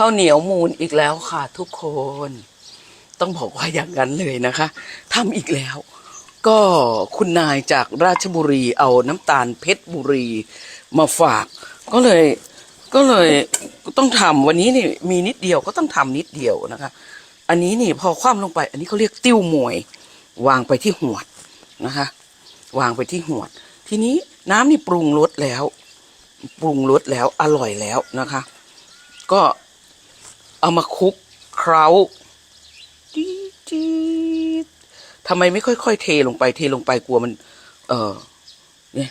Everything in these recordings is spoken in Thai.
ข้าวเหนียวมูนอีกแล้วค่ะทุกคน ต้องบอกว่าอย่างนั้นเลยนะคะทำอีกแล้ว ก็คุณนายจากราชบุรีเอาน้ำตาลเพชรบุรีมาฝาก ก็เลยก็เลยต้องทำวันนี้นี่มีนิดเดียวก็ต้องทำนิดเดียวนะคะ อันนี้นี่พอคว่ำลงไป อันนี้เขาเรียกติ้วมวย วางไปที่หวดนะคะ วางไปที่หวด ทีนี้น้ำนี่ปรุงรสแล้ว ปรุงรสแล้วอร่อยแล้วนะคะ ก็ เอามาคุกเคล้าจี๊ดทำไมไม่ค่อยๆเทลงไป เทลงไปกลัวมัน เออเนี่ย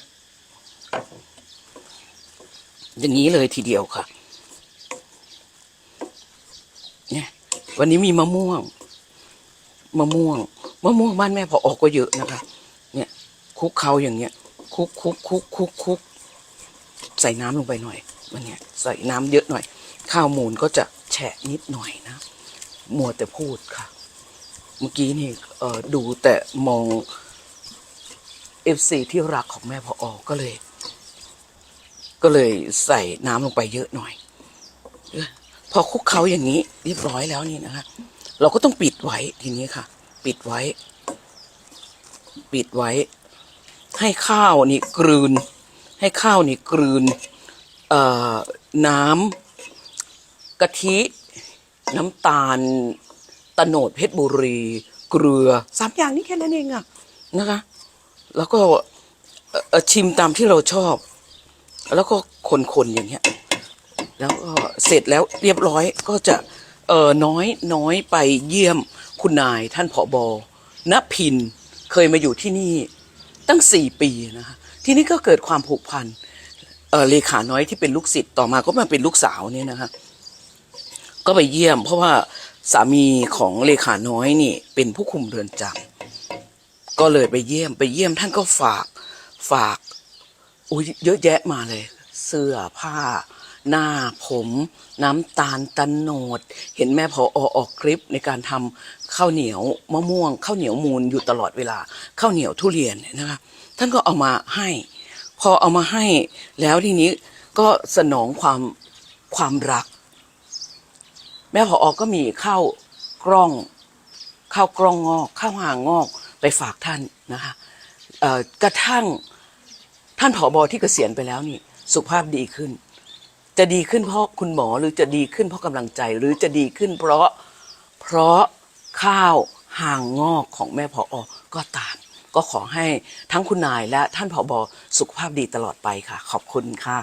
อย่างนี้เลยทีเดียวค่ะ เนี่ย วันนี้มีมะม่วง มะม่วง มะม่วงบ้านแม่พอออกก็เยอะนะคะ เนี่ยคุกเขาอย่างเงี้ย คุกคุกคุกคุกคุกใส่น้ำลงไปหน่อย มันเนี่ย ใส่น้ำเยอะหน่อย ข้าวมูลก็จะ ฉะนิดหน่อยนะ มัวแต่พูดค่ะ เมื่อกี้นี่ดูแต่มองเอฟซีที่รักของแม่พออก็เลย ก็เลยใส่น้ำลงไปเยอะหน่อย พอคุกเขาอย่างนี้เรียบร้อยแล้วนี่นะคะ เราก็ต้องปิดไว้ทีนี้ค่ะ ปิดไว้ ปิดไว้ ให้ข้าวนี่กลืน ให้ข้าวนี่กลืนน้ำ กะทิน้ำตาลตะโนดเพชรบุรี เกลือสามอย่างนี้แค่นั้นเองอะนะคะ แล้วก็ชิมตามที่เราชอบ แล้วก็คนๆอย่างเงี้ย แล้วก็เสร็จแล้วเรียบร้อยก็จะเออน้อยน้อยไปเยี่ยมคุณนายท่านผอบอณพินเคยมาอยู่ที่นี่ตั้งสี่ปีนะคะที่นี่ก็เกิดความผูกพันเออเลขาน้อยที่เป็นลูกศิษย์ต่อมาก็มาเป็นลูกสาวเนี่ยนะคะ ก็ไปเยี่ยม เพราะว่าสามีของเลขาน้อยนี่ เป็นผู้คุมเรือนจำก็เลยไปเยี่ยมไปเยี่ยมท่านก็ฝากฝากอุ้ยเยอะแยะมาเลย เสื้อผ้า หน้าผม น้ำตาลตะโนด เห็นแม่พออออกคลิปในการทำข้าวเหนียวมะม่วงข้าวเหนียวมูลอยู่ตลอดเวลาข้าวเหนียวทุเรียนนะคะท่านก็เอามาให้ พอเอามาให้แล้วทีนี้ก็สนองความความรัก ม่พออก็มีข้าวกล้องข้าวกล้องงอกข้าวหางงอกไปฝากท่านนะคะกระทั่งท่านผอบอที่เกษียณไปแล้วนี่สุขภาพดีขึ้น จะดีขึ้นเพราะคุณหมอหรือจะดีขึ้นเพราะกำลังใจหรือจะดีขึ้น เพราะเพราะข้าวหางงอกของแม่พออก็ตาม ก็ขอให้ทั้งคุณนายและท่านผอบอสุขภาพดีตลอดไปค่ะ ขอบคุณค่ะ